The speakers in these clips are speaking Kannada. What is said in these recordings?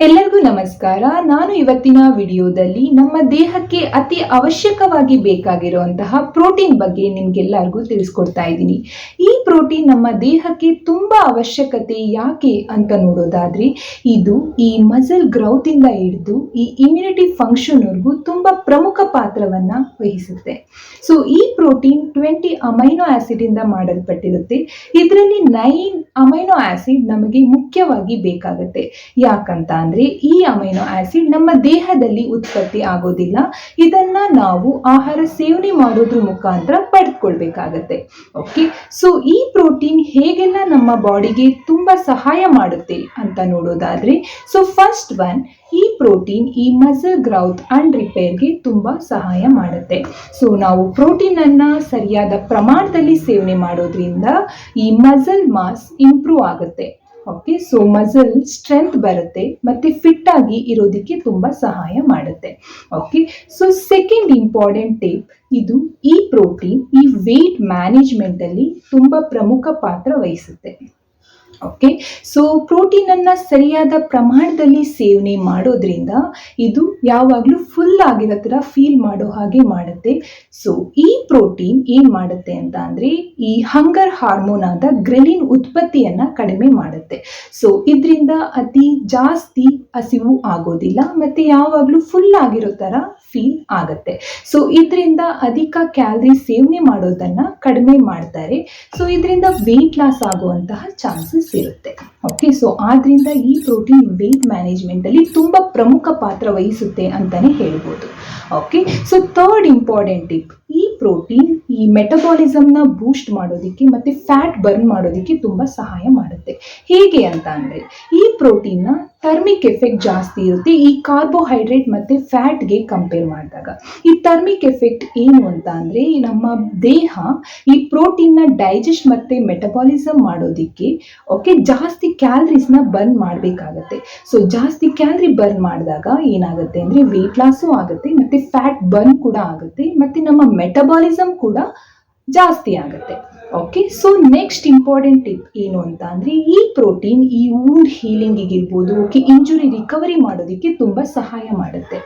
എല്ലാവർക്കും ಎಲ್ಲರಿಗೂ ನಮಸ್ಕಾರ. ನಾನು ಇವತ್ತಿನ ವಿಡಿಯೋದಲ್ಲಿ ನಮ್ಮ ದೇಹಕ್ಕೆ ಅತಿ ಅವಶ್ಯಕವಾಗಿ ಬೇಕಾಗಿರುವಂತಹ ಪ್ರೋಟೀನ್ ಬಗ್ಗೆ ನಿಮ್ಗೆಲ್ಲರಿಗೂ ತಿಳಿಸ್ಕೊಡ್ತಾ ಇದ್ದೀನಿ. ಈ ಪ್ರೋಟೀನ್ ನಮ್ಮ ದೇಹಕ್ಕೆ ತುಂಬಾ ಅವಶ್ಯಕತೆ ಯಾಕೆ ಅಂತ ನೋಡೋದಾದ್ರೆ, ಇದು ಈ ಮಸಲ್ ಗ್ರೌತ್ ಇಂದ ಹಿಡಿದು ಈ ಇಮ್ಯುನಿಟಿ ಫಂಕ್ಷನ್ ವರ್ಗೂ ತುಂಬಾ ಪ್ರಮುಖ ಪಾತ್ರವನ್ನ ವಹಿಸುತ್ತೆ. ಸೊ, ಈ ಪ್ರೋಟೀನ್ ಟ್ವೆಂಟಿ ಅಮೈನೋ ಆಸಿಡ್ ಇಂದ ಮಾಡಲ್ಪಟ್ಟಿರುತ್ತೆ. ಇದರಲ್ಲಿ ನೈನ್ ಅಮೈನೋ ಆಸಿಡ್ ನಮಗೆ ಮುಖ್ಯವಾಗಿ ಬೇಕಾಗುತ್ತೆ. ಯಾಕಂತ ಅಂದ್ರೆ ಈ ಅಮೈನೋ ಆಸಿಡ್ ನಮ್ಮ ದೇಹದಲ್ಲಿ ಉತ್ಪತ್ತಿ ಆಗೋದಿಲ್ಲ. ಇದನ್ನ ನಾವು ಆಹಾರ ಸೇವನೆ ಮಾಡೋದ್ರ ಮುಖಾಂತರ ಪಡೆದುಕೊಳ್ಬೇಕಾಗತ್ತೆ. ಓಕೆ ಸೊ ಈ ಪ್ರೋಟೀನ್ ಹೇಗೆಲ್ಲ ನಮ್ಮ ಬಾಡಿಗೆ ತುಂಬಾ ಸಹಾಯ ಮಾಡುತ್ತೆ ಅಂತ ನೋಡೋದಾದ್ರೆ ಸೊ ಫಸ್ಟ್ ಒನ್ ಈ ಪ್ರೋಟೀನ್ ಈ ಮಸಲ್ ಗ್ರೌತ್ ಅಂಡ್ ರಿಪೇರ್ಗೆ ತುಂಬಾ ಸಹಾಯ ಮಾಡುತ್ತೆ. ಸೊ ನಾವು ಪ್ರೋಟೀನ್ ಅನ್ನ ಸರಿಯಾದ ಪ್ರಮಾಣದಲ್ಲಿ ಸೇವನೆ ಮಾಡೋದ್ರಿಂದ ಈ ಮಸಲ್ ಮಾಸ್ ಇಂಪ್ರೂವ್ ಆಗುತ್ತೆ. ಓಕೆ ಸೊ ಮಸಲ್ ಸ್ಟ್ರೆಂತ್ ಬರುತ್ತೆ ಮತ್ತೆ ಫಿಟ್ ಆಗಿ ಇರೋದಕ್ಕೆ ತುಂಬಾ ಸಹಾಯ ಮಾಡುತ್ತೆ. Okay so second important tip ಇದು ಈ ಪ್ರೋಟೀನ್ ಈ ವೇಟ್ ಮ್ಯಾನೇಜ್ಮೆಂಟಲ್ಲಿ ತುಂಬಾ ಪ್ರಮುಖ ಪಾತ್ರ ವಹಿಸುತ್ತೆ. ಓಕೆ ಸೊ ಪ್ರೋಟೀನ್ ಅನ್ನ ಸರಿಯಾದ ಪ್ರಮಾಣದಲ್ಲಿ ಸೇವನೆ ಮಾಡೋದ್ರಿಂದ ಇದು ಯಾವಾಗಲೂ ಫುಲ್ ಆಗಿರೋ ಥರ ಫೀಲ್ ಮಾಡೋ ಹಾಗೆ ಮಾಡುತ್ತೆ. ಸೊ ಈ ಪ್ರೋಟೀನ್ ಏನ್ ಮಾಡುತ್ತೆ ಅಂತ ಅಂದ್ರೆ ಈ ಹಂಗರ್ ಹಾರ್ಮೋನ್ ಆದ ಗ್ರೆಲಿನ್ ಉತ್ಪತ್ತಿಯನ್ನ ಕಡಿಮೆ ಮಾಡುತ್ತೆ. ಸೊ ಇದರಿಂದ ಅತಿ ಜಾಸ್ತಿ ಹಸಿವು ಆಗೋದಿಲ್ಲ, ಮತ್ತೆ ಯಾವಾಗಲೂ ಫುಲ್ ಆಗಿರೋ ತರ ಫೀಲ್ ಆಗುತ್ತೆ. ಸೊ ಇದರಿಂದ ಅಧಿಕ ಕ್ಯಾಲರಿ ಸೇವನೆ ಮಾಡೋದನ್ನ ಕಡಿಮೆ ಮಾಡ್ತಾರೆ. ಸೊ ಇದರಿಂದ ವೆಯ್ಟ್ ಲಾಸ್ ಆಗುವಂತಹ ಚಾನ್ಸಸ್ ಇರುತ್ತೆ. ಓಕೆ ಸೊ ಆದ್ರಿಂದ ಈ ಪ್ರೋಟೀನ್ ವೆಯ್ಟ್ ಮ್ಯಾನೇಜ್ಮೆಂಟ್ ಅಲ್ಲಿ ತುಂಬಾ ಪ್ರಮುಖ ಪಾತ್ರ ವಹಿಸುತ್ತೆ ಅಂತಾನೆ ಹೇಳ್ಬೋದು. Okay so third important tip ಈ ಪ್ರೋಟೀನ್ ಈ ಮೆಟಬಾಲಿಸಮ್ನ ಬೂಸ್ಟ್ ಮಾಡೋದಕ್ಕೆ ಮತ್ತೆ ಫ್ಯಾಟ್ ಬರ್ನ್ ಮಾಡೋದಕ್ಕೆ ತುಂಬಾ ಸಹಾಯ ಮಾಡುತ್ತೆ. ಹೇಗೆ ಅಂತ ಅಂದರೆ ಈ ಪ್ರೋಟೀನ್ನ ಥರ್ಮಿಕ್ ಎಫೆಕ್ಟ್ ಜಾಸ್ತಿ ಇರುತ್ತೆ. ಈ ಕಾರ್ಬೋಹೈಡ್ರೇಟ್ ಮತ್ತೆ ಫ್ಯಾಟ್ಗೆ ಕಂಪೇರ್ ಮಾಡಿದಾಗ ಈ ಥರ್ಮಿಕ್ ಎಫೆಕ್ಟ್ ಏನು ಅಂತ ಅಂದರೆ ನಮ್ಮ ದೇಹ ಈ ಪ್ರೋಟೀನ್ನ ಡೈಜೆಸ್ಟ್ ಮತ್ತೆ ಮೆಟಬಾಲಿಸಮ್ ಮಾಡೋದಕ್ಕೆ, ಓಕೆ, ಜಾಸ್ತಿ ಕ್ಯಾಲ್ರೀಸ್ನ ಬರ್ನ್ ಮಾಡಬೇಕಾಗತ್ತೆ. ಸೊ, ಜಾಸ್ತಿ ಕ್ಯಾಲ್ರಿ ಬರ್ನ್ ಮಾಡಿದಾಗ ಏನಾಗುತ್ತೆ ಅಂದ್ರೆ ವೆಯ್ಟ್ ಲಾಸು ಆಗುತ್ತೆ, ಮತ್ತೆ ಫ್ಯಾಟ್ ಬರ್ನ್ ಕೂಡ ಆಗುತ್ತೆ, ಮತ್ತೆ ನಮ್ಮ ಮೆಟಬಾಲಿಸಮ್ ಕೂಡ ಜಾಸ್ತಿ ಆಗುತ್ತೆ okay so next important tip ಏನು ಅಂತ ಅಂದ್ರೆ ಈ ಪ್ರೋಟೀನ್ ಈ ವೂಂಡ್ ಹೀಲಿಂಗ್ ಇರ್ಬೋದು ಓಕೆ ಇಂಜುರಿ ರಿಕವರಿ ಮಾಡೋದಕ್ಕೆ ತುಂಬಾ ಸಹಾಯ ಮಾಡುತ್ತೆ.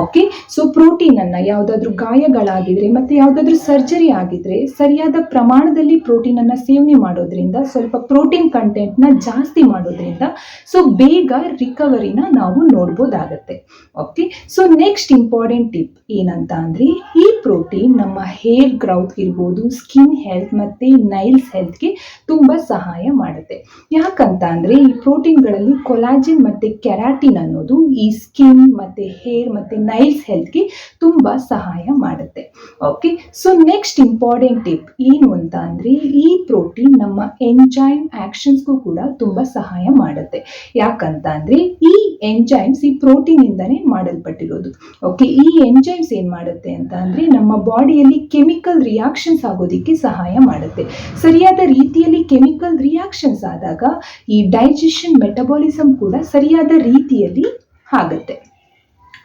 ಓಕೆ ಸೊ ಪ್ರೋಟೀನ್ ಅನ್ನ ಯಾವ್ದಾದ್ರು ಗಾಯಗಳಾಗಿದ್ರೆ ಮತ್ತೆ ಯಾವುದಾದ್ರೂ ಸರ್ಜರಿ ಆಗಿದ್ರೆ ಸರಿಯಾದ ಪ್ರಮಾಣದಲ್ಲಿ ಪ್ರೋಟೀನ್ ಅನ್ನ ಸೇವನೆ ಮಾಡೋದ್ರಿಂದ, ಸ್ವಲ್ಪ ಪ್ರೋಟೀನ್ ಕಂಟೆಂಟ್ನ ಜಾಸ್ತಿ ಮಾಡೋದ್ರಿಂದ ಸೊ ಬೇಗ ರಿಕವರಿನ ನಾವು ನೋಡ್ಬೋದಾಗತ್ತೆ. Okay so next important tip ಏನಂತ ಅಂದ್ರೆ ಈ ಪ್ರೋಟೀನ್ ನಮ್ಮ ಹೇರ್ ಗ್ರೌತ್ ಇರ್ಬೋದು ಸ್ಕಿನ್ ಹೆಲ್ತ್ ಮತ್ತೆ ನೈಲ್ಸ್ ಹೆಲ್ತ್ಗೆ ತುಂಬಾ ಸಹಾಯ ಮಾಡುತ್ತೆ. ಯಾಕಂತ ಅಂದ್ರೆ ಈ ಪ್ರೋಟೀನ್ಗಳಲ್ಲಿ ಕೊಲಾಜಿನ್ ಮತ್ತೆ ಕೆರಾಟಿನ್ ಅನ್ನೋದು ಈ ಸ್ಕಿನ್ ಮತ್ತೆ ಹೇರ್ ಮತ್ತೆ ನೈಲ್ಸ್ ಹೆಲ್ತ್ಗೆ ತುಂಬಾ ಸಹಾಯ ಮಾಡುತ್ತೆ. Okay, so next important tip ಏನು ಅಂತ ಅಂದ್ರೆ ಈ ಪ್ರೋಟೀನ್ ನಮ್ಮ ಎಂಜೈಮ್ ಆಕ್ಷನ್ಸ್ಗೂ ಕೂಡ ತುಂಬಾ ಸಹಾಯ ಮಾಡುತ್ತೆ. ಯಾಕಂತ ಅಂದ್ರೆ ಈ ಎಂಜೈಮ್ಸ್ ಈ ಪ್ರೋಟೀನ್ ಇಂದಾನೆ ಮಾಡಲ್ಪಟ್ಟಿರೋದು. ಓಕೆ, ಈ ಎಂಜೈಮ್ಸ್ ಏನ್ ಮಾಡುತ್ತೆ ಅಂತ ಅಂದ್ರೆ ನಮ್ಮ ಬಾಡಿಯಲ್ಲಿ ಕೆಮಿಕಲ್ ರಿಯಾಕ್ಷನ್ಸ್ ಆಗೋದಿಕ್ಕೆ ಸಹಾಯ ಮಾಡುತ್ತೆ. ಸರಿಯಾದ ರೀತಿಯಲ್ಲಿ ಕೆಮಿಕಲ್ ರಿಯಾಕ್ಷನ್ಸ್ ಆದಾಗ ಈ ಡೈಜೆಷನ್ ಮೆಟಬಾಲಿಸಮ್ ಕೂಡ ಸರಿಯಾದ ರೀತಿಯಲ್ಲಿ ಆಗುತ್ತೆ.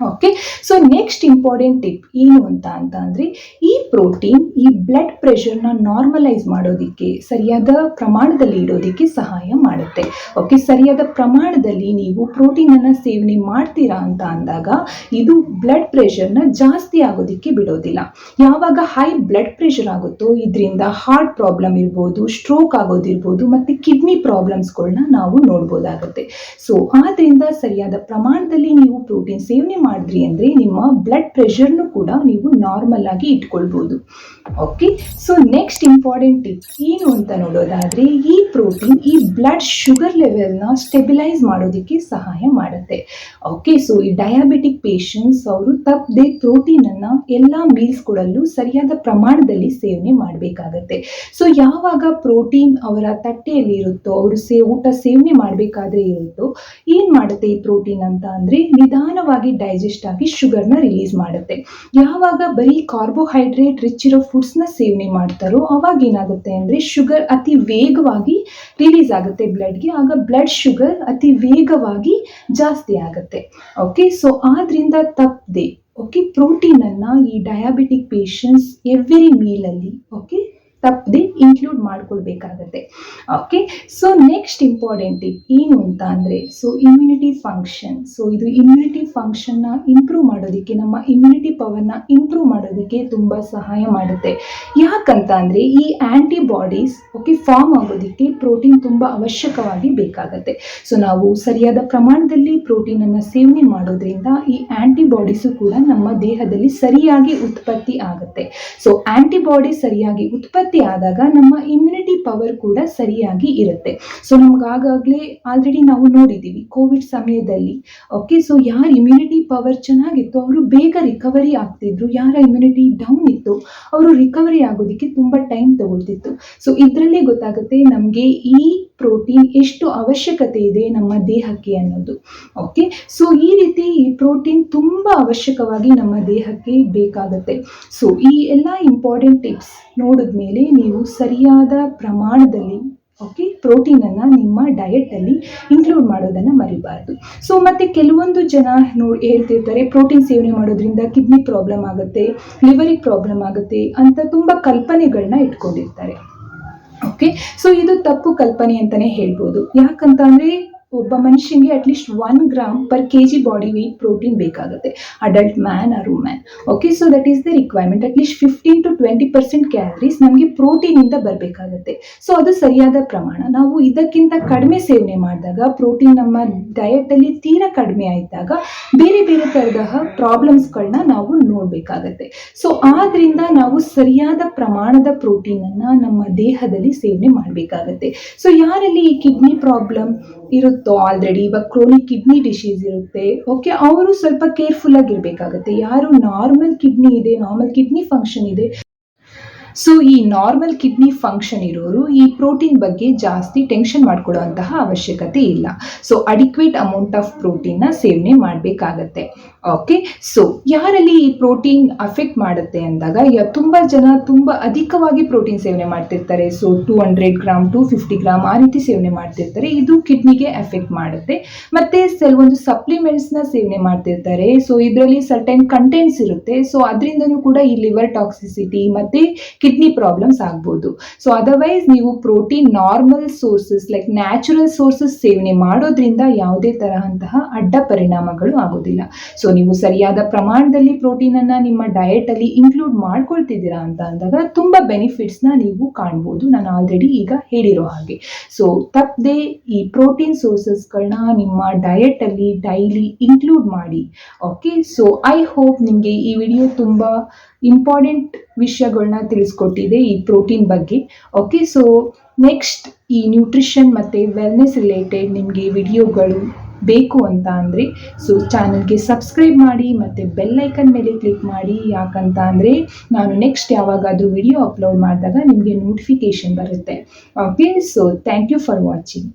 Okay so next important tip ಏನು ಅಂತ ಅಂತ ಈ ಪ್ರೋಟೀನ್ ಈ ಬ್ಲಡ್ ಪ್ರೆಷರ್ನ ನಾರ್ಮಲೈಸ್ ಮಾಡೋದಕ್ಕೆ, ಸರಿಯಾದ ಪ್ರಮಾಣದಲ್ಲಿ ಇಡೋದಕ್ಕೆ ಸಹಾಯ ಮಾಡುತ್ತೆ. ಓಕೆ ಸರಿಯಾದ ಪ್ರಮಾಣದಲ್ಲಿ ನೀವು ಪ್ರೋಟೀನನ್ನು ಸೇವನೆ ಮಾಡ್ತೀರಾ ಅಂತ ಅಂದಾಗ ಇದು ಬ್ಲಡ್ ಪ್ರೆಷರ್ನ ಜಾಸ್ತಿ ಆಗೋದಕ್ಕೆ ಬಿಡೋದಿಲ್ಲ. ಯಾವಾಗ ಹೈ ಬ್ಲಡ್ ಪ್ರೆಷರ್ ಆಗುತ್ತೋ, ಇದರಿಂದ ಹಾರ್ಟ್ ಪ್ರಾಬ್ಲಮ್ ಇರ್ಬೋದು ಸ್ಟ್ರೋಕ್ ಆಗೋದಿರ್ಬೋದು, ಮತ್ತು ಕಿಡ್ನಿ ಪ್ರಾಬ್ಲಮ್ಸ್ಗಳನ್ನ ನಾವು ನೋಡ್ಬೋದಾಗುತ್ತೆ. ಸೊ ಆದ್ದರಿಂದ ಸರಿಯಾದ ಪ್ರಮಾಣದಲ್ಲಿ ನೀವು ಪ್ರೋಟೀನ್ ಸೇವನೆ ಮಾಡಿದ್ರಿ ಅಂದರೆ ನಿಮ್ಮ ಬ್ಲಡ್ ಪ್ರೆಷರ್ನು ಕೂಡ ನೀವು ನಾರ್ಮಲ್ ಆಗಿ ಇಟ್ಕೊಳ್ಬೋದು. Okay so next important tip ಏನು ಅಂತ ನೋಡೋದಾದ್ರೆ ಈ ಪ್ರೋಟೀನ್ ಈ ಬ್ಲಡ್ ಶುಗರ್ ಲೆವೆಲ್ನ ಸ್ಟೆಬಿಲೈಸ್ ಮಾಡೋದಕ್ಕೆ ಸಹಾಯ ಮಾಡುತ್ತೆ. ಓಕೆ ಸೊ ಈ ಡಯಾಬಿಟಿಕ್ ಪೇಷಂಟ್ಸ್ ಅವರು ತಪ್ಪದೆ ಪ್ರೋಟೀನನ್ನು ಎಲ್ಲ ಮೀಲ್ಸ್ಗಳಲ್ಲೂ ಸರಿಯಾದ ಪ್ರಮಾಣದಲ್ಲಿ ಸೇವನೆ ಮಾಡಬೇಕಾಗತ್ತೆ. ಸೊ ಯಾವಾಗ ಪ್ರೋಟೀನ್ ಅವರ ತಟ್ಟೆಯಲ್ಲಿ ಇರುತ್ತೋ, ಅವರು ಸೇ, ಊಟ ಸೇವನೆ ಮಾಡಬೇಕಾದ್ರೆ ಇರುತ್ತೋ, ಏನು ಮಾಡುತ್ತೆ ಈ ಪ್ರೋಟೀನ್ ಅಂತ ಅಂದರೆ ನಿಧಾನವಾಗಿ ಡೈಜೆಸ್ಟ್ ಆಗಿ ಶುಗರ್ನ ರಿಲೀಸ್ ಮಾಡುತ್ತೆ. ಯಾವಾಗ ಬರೀ ಕಾರ್ಬೋಹೈಡ್ರೇಟ್ ರಿಚ್ ಇರೋ ಫುಡ್ಸ್ನ ಸೇವನೆ ಮಾಡ್ತಾರೋ ಅವಾಗ ಏನಾಗುತ್ತೆ ಅಂದರೆ ಶುಗರ್ ಅತಿ ವೇಗವಾಗಿ ರಿಲೀಸ್ ಆಗುತ್ತೆ ಬ್ಲಡ್ಗೆ ಆಗ ಬ್ಲಡ್ ಶುಗರ್ ಅತಿ ವೇಗವಾಗಿ ಜಾಸ್ತಿ ಆಗುತ್ತೆ. ಓಕೆ ಸೊ ಆದ್ರಿಂದ ತಪ್ಪದೆ ಓಕೆ ಪ್ರೋಟೀನನ್ನು ಈ ಡಯಾಬಿಟಿಕ್ ಪೇಷಂಟ್ಸ್ ಎವ್ರಿ ಮೀಲಲ್ಲಿ ಓಕೆ ತಪ್ಪದೆ ಇನ್ಕ್ಲೂಡ್ ಮಾಡ್ಕೊಳ್ಬೇಕಾಗತ್ತೆ. ಓಕೆ ಸೊ ನೆಕ್ಸ್ಟ್ ಇಂಪಾರ್ಟೆಂಟ್ ಏನು ಅಂತ ಅಂದರೆ ಸೊ ಇಮ್ಯುನಿಟಿ ಫಂಕ್ಷನ್ ಸೊ ಇದು ಇಮ್ಯುನಿಟಿ ಫಂಕ್ಷನ್ನ ಇಂಪ್ರೂವ್ ಮಾಡೋದಕ್ಕೆ, ನಮ್ಮ ಇಮ್ಯುನಿಟಿ ಪವರ್ನ ಇಂಪ್ರೂವ್ ಮಾಡೋದಕ್ಕೆ ತುಂಬ ಸಹಾಯ ಮಾಡುತ್ತೆ. ಯಾಕಂತ ಅಂದರೆ ಈ ಆ್ಯಂಟಿಬಾಡೀಸ್ ಓಕೆ ಫಾರ್ಮ್ ಆಗೋದಕ್ಕೆ ಪ್ರೋಟೀನ್ ತುಂಬ ಅವಶ್ಯಕವಾಗಿ ಬೇಕಾಗತ್ತೆ. ಸೊ ನಾವು ಸರಿಯಾದ ಪ್ರಮಾಣದಲ್ಲಿ ಪ್ರೋಟೀನನ್ನು ಸೇವನೆ ಮಾಡೋದ್ರಿಂದ ಈ ಆ್ಯಂಟಿಬಾಡೀಸು ಕೂಡ ನಮ್ಮ ದೇಹದಲ್ಲಿ ಸರಿಯಾಗಿ ಉತ್ಪತ್ತಿ ಆಗುತ್ತೆ. ಸೊ ಆ್ಯಂಟಿಬಾಡಿ ಸರಿಯಾಗಿ ಉತ್ಪತ್ತಿ ಆದಾಗ ನಮ್ಮ ಇಮ್ಯುನಿಟಿ ಪವರ್ ಕೂಡ ಸರಿಯಾಗಿ ಇರುತ್ತೆ. ಸೊ ನಮ್ಗೆ ಆಗಾಗಲೇ ಆಲ್ರೆಡಿ ನಾವು ನೋಡಿದ್ದೀವಿ ಕೋವಿಡ್ ಸಮಯದಲ್ಲಿ ಓಕೆ ಸೊ ಯಾರ ಇಮ್ಯುನಿಟಿ ಪವರ್ ಚೆನ್ನಾಗಿತ್ತು, ಅವರು ಬೇಗ ರಿಕವರಿ ಆಗ್ತಿದ್ರು. ಯಾರ ಇಮ್ಯುನಿಟಿ ಡೌನ್ ಇತ್ತು, ಅವರು ರಿಕವರಿ ಆಗೋದಕ್ಕೆ ತುಂಬ ಟೈಮ್ ತಗೊಳ್ತಿತ್ತು. ಸೊ ಇದರಲ್ಲೇ ಗೊತ್ತಾಗುತ್ತೆ ನಮಗೆ ಈ ಪ್ರೋಟೀನ್ ಎಷ್ಟು ಅವಶ್ಯಕತೆ ಇದೆ ನಮ್ಮ ದೇಹಕ್ಕೆ ಅನ್ನೋದು. ಓಕೆ ಸೊ ಈ ರೀತಿ ಈ ಪ್ರೋಟೀನ್ ತುಂಬ ಅವಶ್ಯಕವಾಗಿ ನಮ್ಮ ದೇಹಕ್ಕೆ ಬೇಕಾಗುತ್ತೆ. ಸೊ ಈ ಎಲ್ಲ ಇಂಪಾರ್ಟೆಂಟ್ ಟಿಪ್ಸ್ ನೋಡಿದ್ಮೇಲೆ ನೀವು ಸರಿಯಾದ ಪ್ರಮಾಣದಲ್ಲಿ ಓಕೆ? ಪ್ರೋಟೀನನ್ನು ನಿಮ್ಮ ಡಯೆಟಲ್ಲಿ ಇನ್ಕ್ಲೂಡ್ ಮಾಡೋದನ್ನು ಮರಿಬಾರ್ದು. ಸೊ ಮತ್ತು ಕೆಲವೊಂದು ಜನ ನೋ, ಹೇಳ್ತಿರ್ತಾರೆ, ಪ್ರೋಟೀನ್ ಸೇವನೆ ಮಾಡೋದ್ರಿಂದ ಕಿಡ್ನಿ ಪ್ರಾಬ್ಲಮ್ ಆಗುತ್ತೆ ಲಿವರಿಗೆ ಪ್ರಾಬ್ಲಮ್ ಆಗುತ್ತೆ ಅಂತ ತುಂಬ ಕಲ್ಪನೆಗಳನ್ನ ಇಟ್ಕೊಂಡಿರ್ತಾರೆ. ಓಕೆ? ಸೊ ಇದು ತಪ್ಪು ಕಲ್ಪನೆ ಅಂತಲೇ ಹೇಳ್ಬೋದು. ಯಾಕಂತ ಅಂದರೆ ಒಬ್ಬ ಮನುಷ್ಯನಿಗೆ at least one gram per K G body weight protein ಬೇಕಾಗುತ್ತೆ. Adult man or women okay so that is the requirement at least fifteen to twenty percent calories ನಮಗೆ ಪ್ರೋಟೀನ್ ಇಂದ ಬರಬೇಕಾಗುತ್ತೆ. ಸೊ ಅದು ಸರಿಯಾದ ಪ್ರಮಾಣ. ನಾವು ಇದಕ್ಕಿಂತ ಕಡಿಮೆ ಸೇವನೆ ಮಾಡಿದಾಗ ಪ್ರೋಟೀನ್ ನಮ್ಮ ಡಯಟಲ್ಲಿ ತೀರಾ ಕಡಿಮೆ ಆಯಿತಾಗ, ಬೇರೆ ಬೇರೆ ಥರದ ಪ್ರಾಬ್ಲಮ್ಸ್ಗಳನ್ನ ನಾವು ನೋಡಬೇಕಾಗತ್ತೆ. ಸೊ ಆದ್ರಿಂದ ನಾವು ಸರಿಯಾದ ಪ್ರಮಾಣದ ಪ್ರೋಟೀನ್ ಅನ್ನ ನಮ್ಮ ದೇಹದಲ್ಲಿ ಸೇವನೆ ಮಾಡಬೇಕಾಗತ್ತೆ. ಸೊ ಯಾರಲ್ಲಿ ಈ ಕಿಡ್ನಿ ಪ್ರಾಬ್ಲಮ್ ಇರುತ್ತೋ ಆಲ್ರೆಡಿ ಇವಾಗ ಕ್ರೋನಿಕ್ ಕಿಡ್ನಿ ಡಿಸೀಸ್ ಇರುತ್ತೆ. ಓಕೆ ಅವರು ಸ್ವಲ್ಪ ಕೇರ್ಫುಲ್ ಆಗಿರಬೇಕಾಗತ್ತೆ. ಯಾರು ನಾರ್ಮಲ್ ಕಿಡ್ನಿ ಇದೆ ನಾರ್ಮಲ್ ಕಿಡ್ನಿ ಫಂಕ್ಷನ್ ಇದೆ. ಸೊ ಈ ನಾರ್ಮಲ್ ಕಿಡ್ನಿ ಫಂಕ್ಷನ್ ಇರೋರು ಈ ಪ್ರೋಟೀನ್ ಬಗ್ಗೆ ಜಾಸ್ತಿ ಟೆನ್ಷನ್ ಮಾಡ್ಕೊಳ್ಳುವಂತಹ ಅವಶ್ಯಕತೆ ಇಲ್ಲ. ಸೊ ಅಡಿಕ್ವೇಟ್ ಅಮೌಂಟ್ ಆಫ್ ಪ್ರೋಟೀನ್ನ ಸೇವನೆ ಮಾಡಬೇಕಾಗತ್ತೆ. ಓಕೆ ಸೊ ಯಾರಲ್ಲಿ ಈ ಪ್ರೋಟೀನ್ ಅಫೆಕ್ಟ್ ಮಾಡುತ್ತೆ ಅಂದಾಗ ತುಂಬಾ ಜನ ತುಂಬ ಅಧಿಕವಾಗಿ ಪ್ರೋಟೀನ್ ಸೇವನೆ ಮಾಡ್ತಿರ್ತಾರೆ. So two hundred gram to fifty gram ಆ ರೀತಿ ಸೇವನೆ ಮಾಡ್ತಿರ್ತಾರೆ. ಇದು ಕಿಡ್ನಿಗೆ ಎಫೆಕ್ಟ್ ಮಾಡುತ್ತೆ. ಮತ್ತೆ ಕೆಲವೊಂದು ಸಪ್ಲಿಮೆಂಟ್ಸ್ನ ಸೇವನೆ ಮಾಡ್ತಿರ್ತಾರೆ. ಸೊ ಇದರಲ್ಲಿ ಸರ್ಟೈನ್ ಕಂಟೆಂಟ್ಸ್ ಇರುತ್ತೆ. ಸೊ ಅದರಿಂದನೂ ಕೂಡ ಈ ಲಿವರ್ ಟಾಕ್ಸಿಸಿಟಿ ಮತ್ತೆ ಕಿಡ್ನಿ ಪ್ರಾಬ್ಲಮ್ಸ್ ಆಗ್ಬೋದು. ಸೊ ಅದರ್ವೈಸ್ ನೀವು protein normal sources like natural sources ಸೇವನೆ ಮಾಡೋದ್ರಿಂದ ಯಾವುದೇ ತರಹಂತಹ ಅಡ್ಡ ಪರಿಣಾಮಗಳು ಆಗೋದಿಲ್ಲ. ಸೊ ನೀವು ಸರಿಯಾದ ಪ್ರಮಾಣದಲ್ಲಿ ಪ್ರೋಟೀನ್ ಅನ್ನ ನಿಮ್ಮ ಡಯಟಲ್ಲಿ ಇನ್ಕ್ಲೂಡ್ ಮಾಡ್ಕೊಳ್ತಿದ್ದೀರಾ ಅಂತ ಅಂದಾಗ ತುಂಬಾ ಬೆನಿಫಿಟ್ಸ್ನ ನೀವು ಕಾಣ್ಬೋದು. ನಾನು ಆಲ್ರೆಡಿ ಈಗ ಹೇಳಿರೋ ಹಾಗೆ. ಸೊ ತಪ್ಪದೆ ಈ ಪ್ರೋಟೀನ್ ಸೋರ್ಸಸ್ಗಳನ್ನ ನಿಮ್ಮ ಡಯಟಲ್ಲಿ ಡೈಲಿ ಇನ್ಕ್ಲೂಡ್ ಮಾಡಿ. ಓಕೆ ಸೊ ಐ ಹೋಪ್ ನಿಮಗೆ ಈ ವಿಡಿಯೋ ತುಂಬ ಇಂಪಾರ್ಟೆಂಟ್ ವಿಷಯಗಳನ್ನ ತಿಳಿಸ್ಕೊಟ್ಟಿದೆ ಈ ಪ್ರೋಟೀನ್ ಬಗ್ಗೆ. ಓಕೆ ಸೊ ನೆಕ್ಸ್ಟ್ ಈ ನ್ಯೂಟ್ರಿಷನ್ ಮತ್ತು ವೆಲ್ನೆಸ್ ರಿಲೇಟೆಡ್ ನಿಮಗೆ ವಿಡಿಯೋಗಳು ಬೇಕು ಅಂತ ಅಂದರೆ ಸೊ ಚಾನಲ್ಗೆ ಸಬ್ಸ್ಕ್ರೈಬ್ ಮಾಡಿ ಮತ್ತು ಬೆಲ್ಲೈಕನ್ ಮೇಲೆ ಕ್ಲಿಕ್ ಮಾಡಿ. ಯಾಕಂತ ಅಂದರೆ, ನಾನು ನೆಕ್ಸ್ಟ್ ಯಾವಾಗಾದರೂ ವಿಡಿಯೋ ಅಪ್ಲೋಡ್ ಮಾಡಿದಾಗ ನಿಮಗೆ ನೋಟಿಫಿಕೇಷನ್ ಬರುತ್ತೆ. Okay so thank you for watching